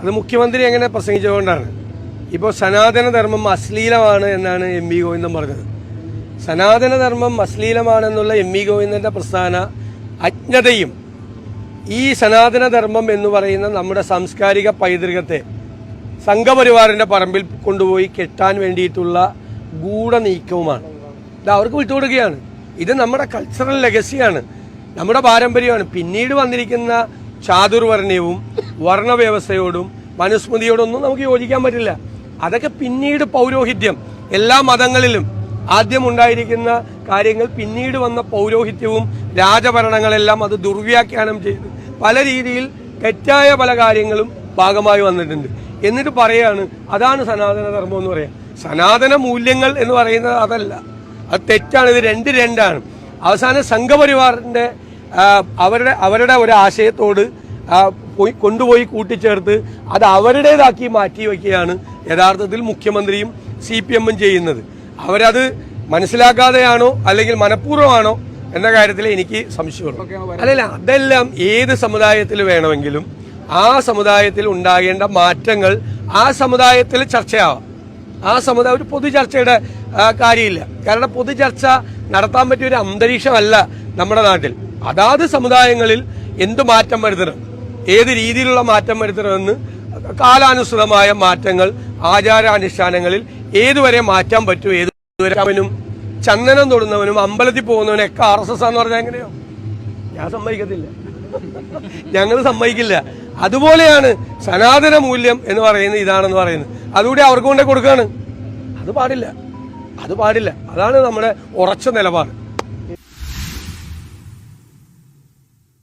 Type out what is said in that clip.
അത് മുഖ്യമന്ത്രി എങ്ങനെ പ്രസംഗിച്ചതുകൊണ്ടാണ്. ഇപ്പോൾ സനാതനധർമ്മം അശ്ലീലമാണ് എന്നാണ് എം വി ഗോവിന്ദൻ പറഞ്ഞത്. സനാതനധർമ്മം അശ്ലീലമാണെന്നുള്ള എം വി ഗോവിന്ദന്റെ പ്രസ്ഥാന അജ്ഞതയും ഈ സനാതനധർമ്മം എന്ന് പറയുന്ന നമ്മുടെ സാംസ്കാരിക പൈതൃകത്തെ സംഘപരിവാറിന്റെ പറമ്പിൽ കൊണ്ടുപോയി കെട്ടാൻ വേണ്ടിയിട്ടുള്ള ഗൂഢനീക്കവുമാണ്. ഇത് അവർക്ക് വിട്ടുകൊടുക്കുകയാണ്. ഇത് നമ്മുടെ കൾച്ചറൽ ലെഗസിയാണ് നമ്മുടെ പാരമ്പര്യമാണ്. പിന്നീട് വന്നിരിക്കുന്ന ചാതുർവർണയവും വർണവ്യവസ്ഥയോടും മനുസ്മൃതിയോടൊന്നും നമുക്ക് യോജിക്കാൻ പറ്റില്ല. അതൊക്കെ പിന്നീട് പൗരോഹിത്യം. എല്ലാ മതങ്ങളിലും ആദ്യം ഉണ്ടായിരിക്കുന്ന കാര്യങ്ങൾ പിന്നീട് വന്ന പൗരോഹിത്യവും രാജഭരണങ്ങളെല്ലാം അത് ദുർവ്യാഖ്യാനം ചെയ്ത്. പല രീതിയിൽ തെറ്റായ പല കാര്യങ്ങളും ഭാഗമായി വന്നിട്ടുണ്ട്. എന്നിട്ട് പറയാണ് അതാണ് സനാതന ധർമ്മം എന്ന് പറയാം. സനാതന മൂല്യങ്ങൾ എന്ന് പറയുന്നത് അതല്ല. അത് തെറ്റാണ് ഇത് രണ്ട് രണ്ടാണ്. അവസാനം സംഘപരിവാറിന്റെ അവരുടെ അവരുടെ ഒരു ആശയത്തോട് കൊണ്ടുപോയി കൂട്ടിച്ചേർത്ത് അത് അവരുടേതാക്കി മാറ്റി വയ്ക്കുകയാണ് യഥാർത്ഥത്തിൽ മുഖ്യമന്ത്രിയും സി പി എമ്മും ചെയ്യുന്നത്. അവരത് മനസ്സിലാക്കാതെയാണോ അല്ലെങ്കിൽ മനഃപൂർവമാണോ എന്ന കാര്യത്തിൽ എനിക്ക് സംശയമുള്ളു അല്ലല്ല അതെല്ലാം ഏത് സമുദായത്തിൽ വേണമെങ്കിലും ആ സമുദായത്തിൽ ഉണ്ടാകേണ്ട മാറ്റങ്ങൾ ആ സമുദായത്തിൽ ചർച്ചയാവാം. ആ സമുദായം ഒരു പൊതു ചർച്ചയുടെ കാര്യമില്ല. കാരണം പൊതു ചർച്ച നടത്താൻ പറ്റിയ ഒരു അന്തരീക്ഷമല്ല നമ്മുടെ നാട്ടിൽ. അതാത് സമുദായങ്ങളിൽ എന്ത് മാറ്റം വരുത്തണം? ഏത് രീതിയിലുള്ള മാറ്റം വരുത്തണമെന്ന് കാലാനുസൃതമായ മാറ്റങ്ങൾ ആചാരാനുഷ്ഠാനങ്ങളിൽ ഏതുവരെ മാറ്റാൻ പറ്റും ഏതുവരെ അവനും ചന്ദനം തൊടുന്നവനും അമ്പലത്തിൽ പോകുന്നവനും ഒക്കെ ആർ എസ് എസ് എന്ന് പറഞ്ഞാൽ എങ്ങനെയോ? ഞാൻ സമ്മതിക്കത്തില്ല. ഞങ്ങൾ സമ്മതിക്കില്ല. അതുപോലെയാണ് സനാതന മൂല്യം എന്ന് പറയുന്നത് ഇതാണെന്ന് പറയുന്നത്. അതുകൂടി അവർക്ക് കൊണ്ടേ കൊടുക്കുകയാണ്. അത് പാടില്ല. അത് പാടില്ല. അതാണ് നമ്മുടെ ഉറച്ച നിലപാട്.